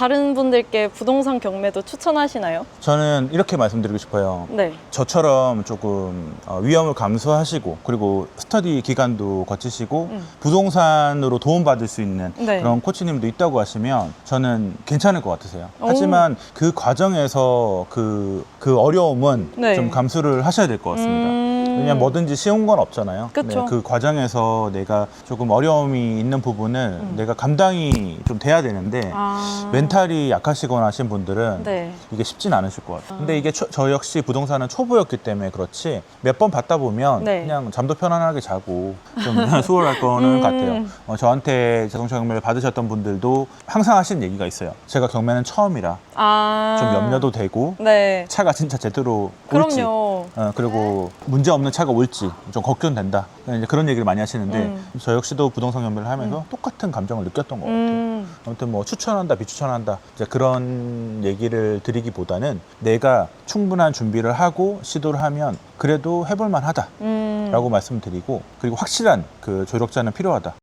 다른 분들께 부동산 경매도 추천하시나요? 저는 이렇게 말씀드리고 싶어요. 네. 저처럼 조금 어, 위험을 감수하시고 그리고 스터디 기간도 거치시고 음. 부동산으로 도움받을 수 있는 네. 그런 코치님도 있다고 하시면 저는 괜찮을 것 같으세요. 오. 하지만 그 과정에서 그, 그 어려움은 네. 좀 감수를 하셔야 될 것 같습니다. 음. 왜냐면 뭐든지 쉬운 건 없잖아요. 그쵸. 그 과정에서 내가 조금 어려움이 있는 부분을 음. 내가 감당이 좀 돼야 되는데 아. 멘탈이 약하시거나 하신 분들은 네. 이게 쉽진 않으실 것 같아요. 근데 이게 초- 저 역시 부동산은 초보였기 때문에 그렇지 몇 번 받다 보면 네. 그냥 잠도 편안하게 자고 좀 수월할 거는 음. 같아요. 어, 저한테 자동차 경매를 받으셨던 분들도 항상 하시는 얘기가 있어요. 제가 경매는 처음이라 아. 좀 염려도 되고 네. 차가 진짜 제대로 올지 그럼요. 어, 그리고 문제 없는 차가 올지 좀 걱정된다. 이제 그런 얘기를 많이 하시는데 음. 저 역시도 부동산 경매를 하면서 똑같은 감정을 느꼈던 것 같아요. 음. 아무튼 뭐 추천한다 비추천한다 이제 그런 얘기를 드리기보다는 내가 충분한 준비를 하고 시도를 하면 그래도 해볼 만하다라고 음. 말씀드리고 그리고 확실한 그 조력자는 필요하다